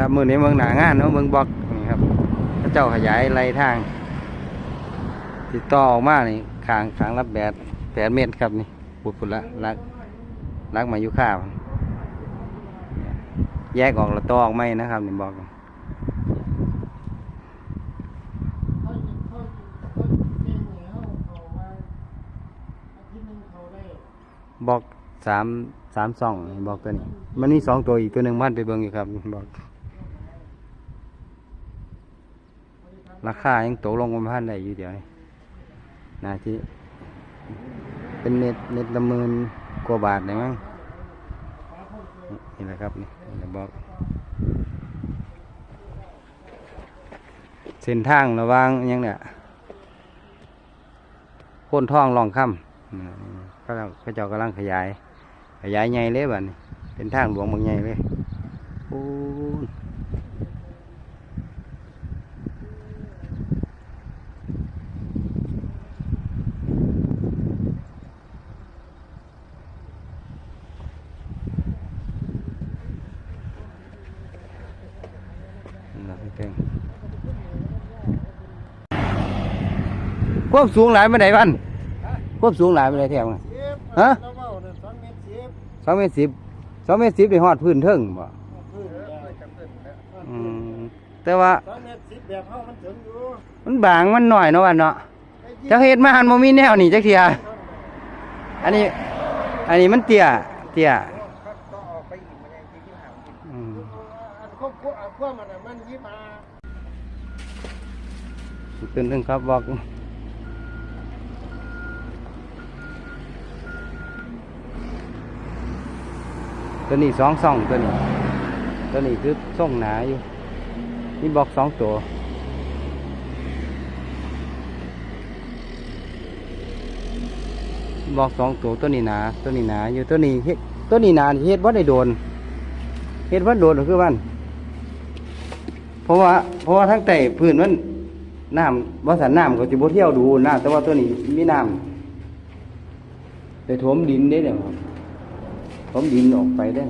ครับมือนี้เมืองหนางานเนาะเมืองบอกนี่ครับเจ้าขยายไรทาง ติดต่อออกมานี่ขางขางรับแปดแปดเมตรครับนี่ปุดปุดละลักลักมายู่ข้าวแยกออกแล้วตอออกไม่นะครับนี่บอกบอกสามสามสองบอกตัวนี้ มันมีสองตัวอีกตัวหนึ่งมันไปเบิ่งอยู่ครับบอก ราคายังตกลงประมาณได้อยู่เดี๋ยวนี่นาที่เป็นเม็ดเม็ดละหมื่นกว่าบาทได้มั้งนี่แหละครับนี่นี่แหละบอกเส้นทางระว่างอิหยังเนี่ยโพ้นท่องลองค่ำอืมเขาเจ้ากำลังขยาย ขยายใหญ่เลยบัดนี้เป็นทางหลวงบางใหญ่เลยโอ้ นะพี่เพ่งควบสูงหลายไม่ได้บ้านควบสูงหลายไม่ได้แถวไงฮะสองเมตรสิบสองเมตรสิบสองเมตรสิบได้ฮอดพื้นเทิงบ่แล้วอืมแต่ว่าม,มันบางมันหน่อยเนาะวันเนาะจักเฮ็ดมาหันบ่มีแนวนี่จักเทียอันนี้ อันนี้มันเตี้ยเตี้ย ก็ออกไปอีกมันยังที่หาอืมอันควบควบควบมันน่ะมันยี่มาตื่นถึงครับบอกตัวนี้สองซ่องตัวนี้ ตัวนี้คือส่งหนาอยู่ นี่บอกสองตัวบอกสองตัวตัวนี้หนา ตัวนี้หนาอยู่ตัวนี้เฮ็ดตัวนี้หนาเฮ็ดว่าได้โดนเฮ็ดว่าโดนคือมัน ราะว่า เพราะว่าทั้งแต่พื้นมันน้ำว่าสันน้ำก็จะบ่เที่ยวดูน้ำแต่ว่าตัวนี้มีน้ำไปถมดินได้เนี่ยครับถมดินออกไปได้